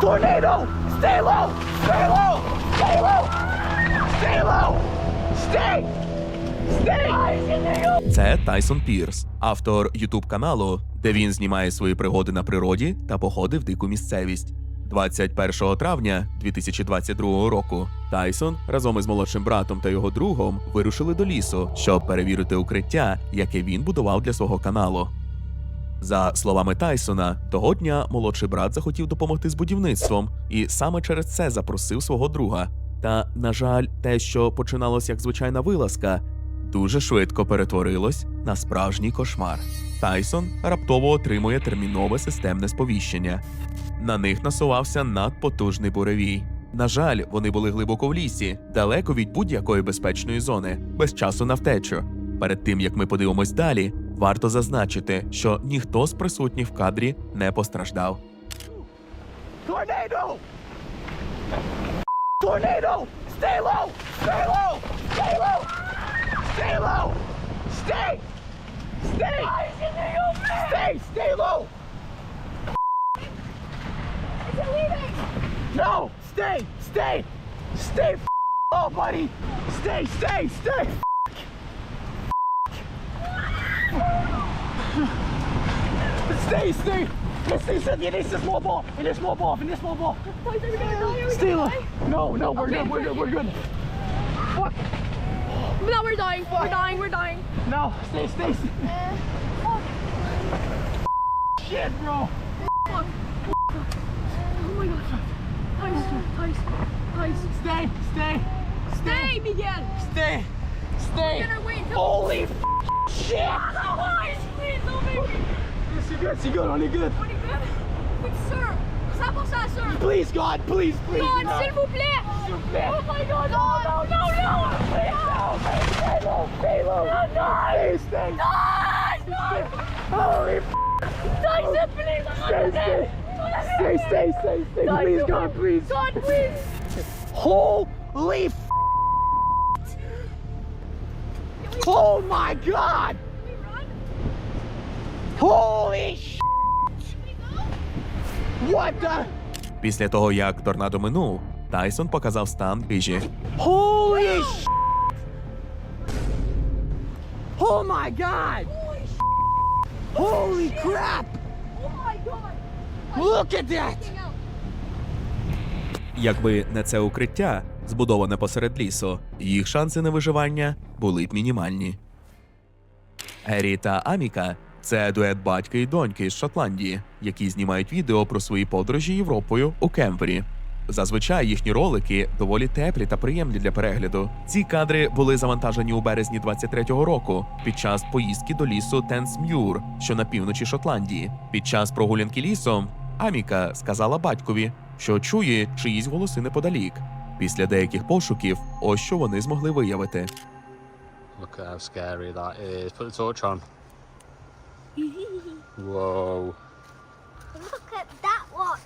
Tornado! Stay low! Stay low! Stay low! Stay low! Stay! Це Тайсон Пірс, автор Ютуб каналу, де він знімає свої пригоди на природі та походи в дику місцевість. 21 травня 2022 року Тайсон разом із молодшим братом та його другом вирушили до лісу, щоб перевірити укриття, яке він будував для свого каналу. За словами Тайсона, того дня молодший брат захотів допомогти з будівництвом і саме через це запросив свого друга. Та, на жаль, те, що починалось як звичайна вилазка, дуже швидко перетворилось на справжній кошмар. Тайсон раптово отримує термінове системне сповіщення. На них насувався надпотужний буревій. На жаль, вони були глибоко в лісі, далеко від будь-якої безпечної зони, без часу на втечу. Перед тим як ми подивимось далі, варто зазначити, що ніхто з присутніх в кадрі не постраждав. Tornado! Tornado! Stay low! Stay low! Stay low! Stay low! Stay! Stay! Stay! Stay low! Is it leaving? No! Stay! Stay! Stay! Oh, buddy! Stay! Stay! Stay! Stay! Stay! Yes, stay, stay! It is a small ball! It is small ball! It is small ball! Stay low! No, no, we're good, we're good, we're good! Fuck! No, we're dying. We're dying. We're dying. No, stay, stay, stay! Eh, shit, bro! Fuck. Oh my god. Tice, Tice, Tice. Stay, stay, Stay, Miguel. stay, stay! Get away. Holy f- shit! Tice, please, oh baby. Yes, you good, you good, on you good. Are you good? Ça pour ça, sir. Please, God, please, please! God, no. s'il vous plaît. S'il vous plaît. Oh my god, no, no, no, no. Please, no, stay low, stay low! Stay, stay! Tice, no. Holy f- Tice, please. Stay, stay! Stay, stay, stay, stay! Please, God, please! God, please. Holy f- Oh my God! Holy sh! What the? Після того, як торнадо минув, Тайсон показав стан вижі. Holy sh! Oh my God! Holy crap! Look at that! Якби не це укриття, збудоване посеред лісу, їх шанси на виживання були б мінімальні. Ері та Аміка це дует батька і доньки з Шотландії, які знімають відео про свої подорожі Європою у кемпері. Зазвичай їхні ролики доволі теплі та приємні для перегляду. Ці кадри були завантажені у березні 23-го року під час поїздки до лісу Тенсмюр, що на півночі Шотландії. Під час прогулянки лісом Аміка сказала батькові, що чує чиїсь голоси неподалік. Після деяких пошуків, ось що вони змогли виявити. Look at how scary that is. Put the torch on. Whoa. Look at that one.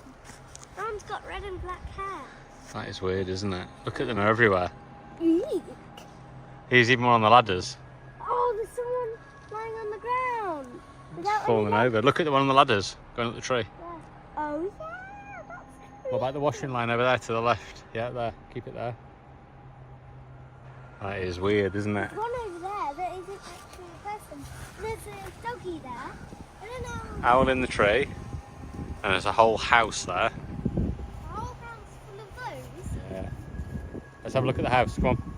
That one's got red and black hair. That is weird, isn't it? Look at them, they're everywhere. Eek. Here's even on the ladders. Oh, there's someone lying on the ground. Without Falling over. Look at the one on the ladders going up the tree. Oh yeah, that's What about the washing line over there to the left? Yeah, there. Keep it there. That is weird, isn't it? one over there that isn't actually a person. There's a doggy there. I don't. Owl in the tree. And there's a whole house there. The whole house full of those. Yeah. Let's have a look at the house. Come on.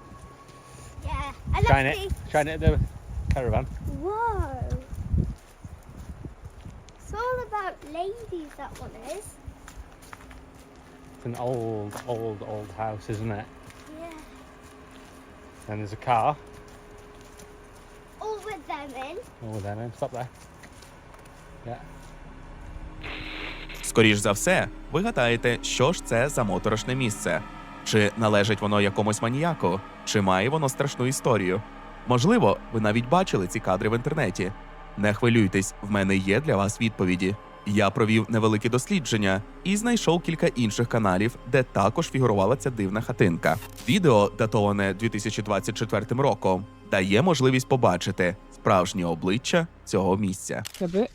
Yeah. I Shine love it. the- Shine it at the caravan. Whoa. It's all about ladies. That one is. It's an old, old, old house, isn't it? Yeah. And there's a car. Oh, stop there. Yeah. Скоріш за все, ви гадаєте, що ж це за моторошне місце? Чи належить воно якомусь маніяку, чи має воно страшну історію? Можливо, ви навіть бачили ці кадри в інтернеті. Не хвилюйтесь, в мене є для вас відповіді. Я провів невелике дослідження і знайшов кілька інших каналів, де також фігурувала ця дивна хатинка. Відео, датоване 2024 роком, дає можливість побачити справжнє обличчя цього місця. Тебе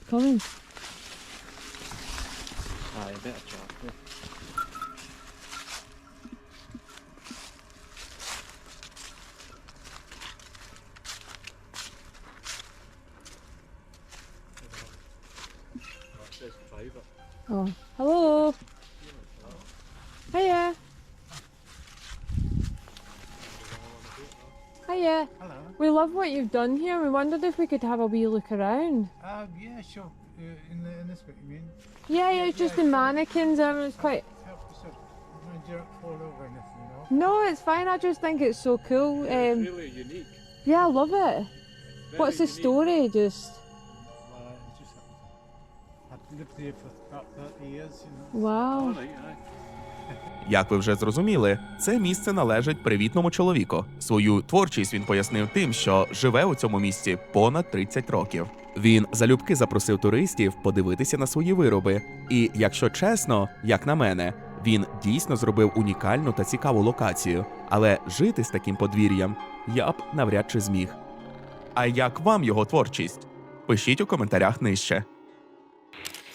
love what you've done here. We wondered if we could have a wee look around. Uh, yeah, sure. Uh, in, the, in this bit, you mean? Yeah, yeah, it's just the mannequins. Um, it's quite. Help yourself. You don't fall over anything, you know? No, it's fine. I just think it's so cool. Um, really unique. yeah, I love it. What's the story? Just Well, it's just I've lived here for about 30 years, you know? wow. Як ви вже зрозуміли, це місце належить привітному чоловіку. Свою творчість він пояснив тим, що живе у цьому місці понад 30 років. Він залюбки запросив туристів подивитися на свої вироби. І, якщо чесно, як на мене, він дійсно зробив унікальну та цікаву локацію. Але жити з таким подвір'ям я б навряд чи зміг. А як вам його творчість? Пишіть у коментарях нижче.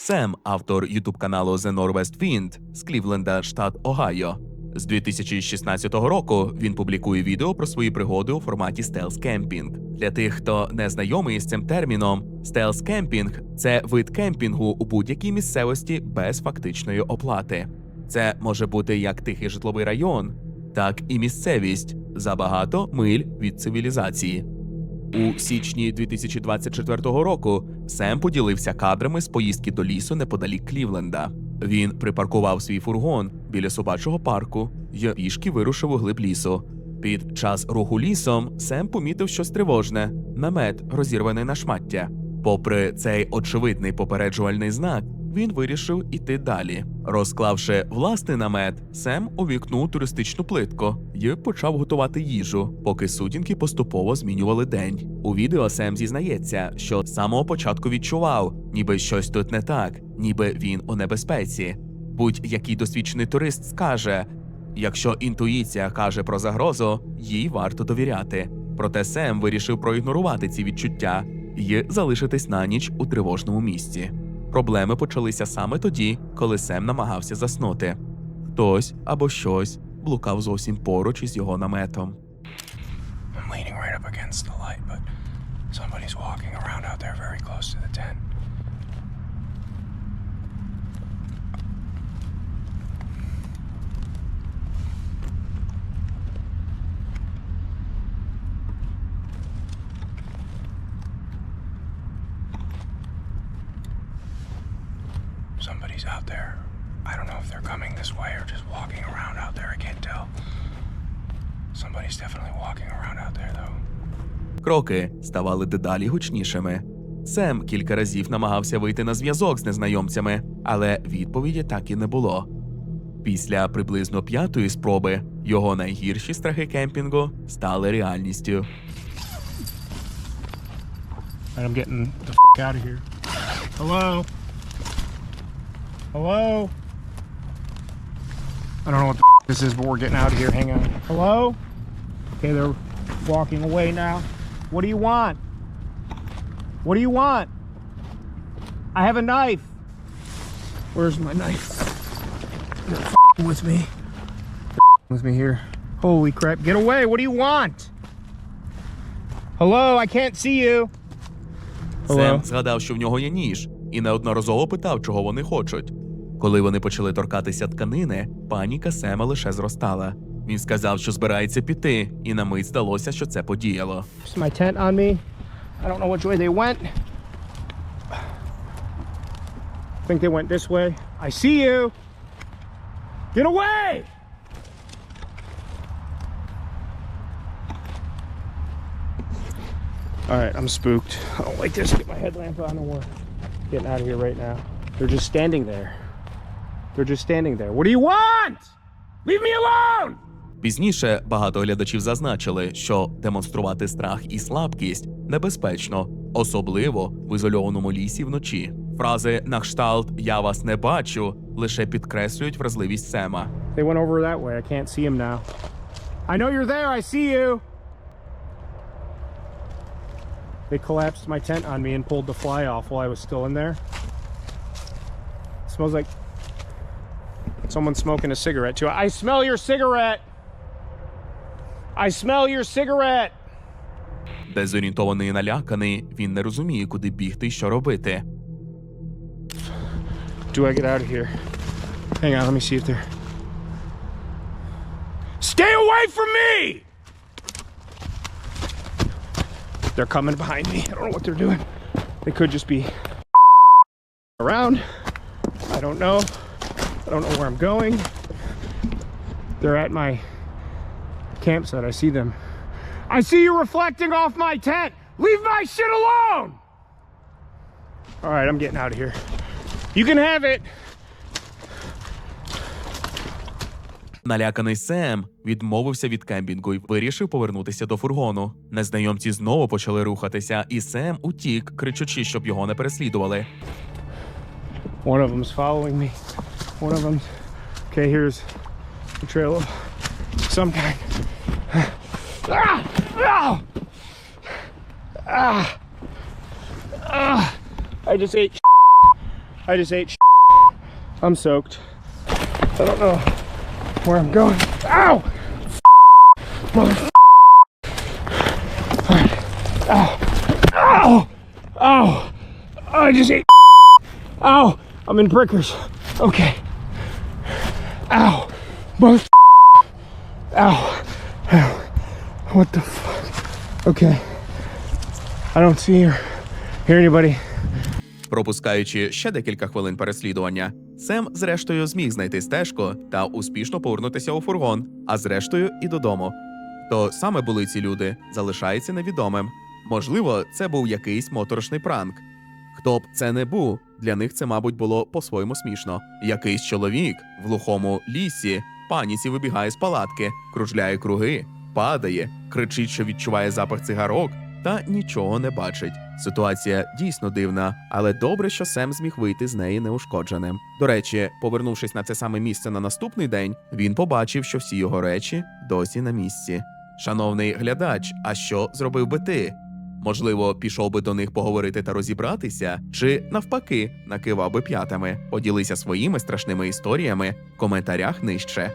Сем, автор ютуб каналу The Northwest Wind з Клівленда, штат Огайо. З 2016 року він публікує відео про свої пригоди у форматі стелс кемпінг. Для тих, хто не знайомий з цим терміном, стелс кемпінг це вид кемпінгу у будь-якій місцевості без фактичної оплати. Це може бути як тихий житловий район, так і місцевість за багато миль від цивілізації. У січні 2024 року Сем поділився кадрами з поїздки до лісу неподалік Клівленда. Він припаркував свій фургон біля собачого парку й пішки вирушив у глиб лісу. Під час руху лісом Сем помітив щось тривожне намет, розірваний на шмаття. Попри цей очевидний попереджувальний знак, він вирішив іти далі. Розклавши власний намет, Сем увікнув туристичну плитку і почав готувати їжу, поки сутінки поступово змінювали день. У відео Сем зізнається, що з самого початку відчував, ніби щось тут не так, ніби він у небезпеці. Будь-який досвідчений турист скаже: якщо інтуїція каже про загрозу, їй варто довіряти. Проте Сем вирішив проігнорувати ці відчуття і залишитись на ніч у тривожному місці. Проблеми почалися саме тоді, коли Сем намагався заснути. Хтось або щось блукав зовсім поруч із його наметом. I'm leaning right up against the light, but somebody's walking around out there very close to the tent. Somebody's out there. I don't know if they're coming this way or just walking around out there. I can't tell. Somebody's definitely walking around out there, though. Кроки ставали дедалі гучнішими. Сем кілька разів намагався вийти на зв'язок з незнайомцями, але відповіді так і не було. Після приблизно п'ятої спроби його найгірші страхи кемпінгу стали реальністю. I'm getting the f out of here. Hello? Hello? I don't know what the f- this is, but we're getting out of here. Hang on. Hello? Okay, they're walking away now. What do you want? What do you want? I have a knife. Where's my knife? They're with me. They're with me here. Holy crap. Get away. What do you want? Hello? I can't see you. Hello? Сем згадав, що в нього є ніж, і неодноразово питав, чого вони хочуть. Коли вони почали торкатися тканини, паніка Сема лише зростала. Він сказав, що збирається піти, і на мить здалося, що це подіяло. Get away! All right, I'm spooked. I don't like this. Get my headlamp on and we're getting out of here right now. They're just standing there. They're just standing there. What do you want? Leave me alone! Пізніше багато глядачів зазначили, що демонструвати страх і слабкість небезпечно, особливо в ізольованому лісі вночі. Фрази на кшталт Я вас не бачу лише підкреслюють вразливість Сема. They went over that way. I can't see him now. I know you're there. I see you. They collapsed my tent on me and pulled the fly off while I was still in there. It smells like someone's smoking a cigarette too. I smell your cigarette. I smell your cigarette. Дезорієнтований і наляканий, він не розуміє, куди бігти і що робити. do I get out of here? Hang on, let me see if they're. Stay away from me! They're coming behind me. I don't know what they're doing. They could just be around. I don't know. I don't know where I'm going. They're at my campsite. I see them. I see you reflecting off my tent. Leave my shit alone! All right, I'm getting out of here. You can have it. Наляканий Сем відмовився від кемпінгу і вирішив повернутися до фургону. Незнайомці знову почали рухатися, і Сем утік, кричучи, щоб його не переслідували. One of them's following me. One of them's. Okay, here's a trail of some kind. Ah! Ah! Ah! Ah! I just ate. I just ate. I'm soaked. I don't know where I'm going. Ow! Mother. Ow! I just ate. Ow! I'm in prickers. Okay. Ow. Mother. Ow. Ow. What the fuck? Okay. I don't see or hear anybody. Пропускаючи ще декілька хвилин переслідування, Сем зрештою зміг знайти стежку та успішно повернутися у фургон, а зрештою і додому. То саме були ці люди, залишається невідомим. Можливо, це був якийсь моторошний пранк. Хто б це не був, для них це, мабуть, було по-своєму смішно. Якийсь чоловік в глухому лісі, паніці вибігає з палатки, кружляє круги, падає, кричить, що відчуває запах цигарок, та нічого не бачить. Ситуація дійсно дивна, але добре, що Сем зміг вийти з неї неушкодженим. До речі, повернувшись на це саме місце на наступний день, він побачив, що всі його речі досі на місці. Шановний глядач, а що зробив би ти? Можливо, пішов би до них поговорити та розібратися, чи навпаки накивав би п'ятами. Поділися своїми страшними історіями в коментарях нижче.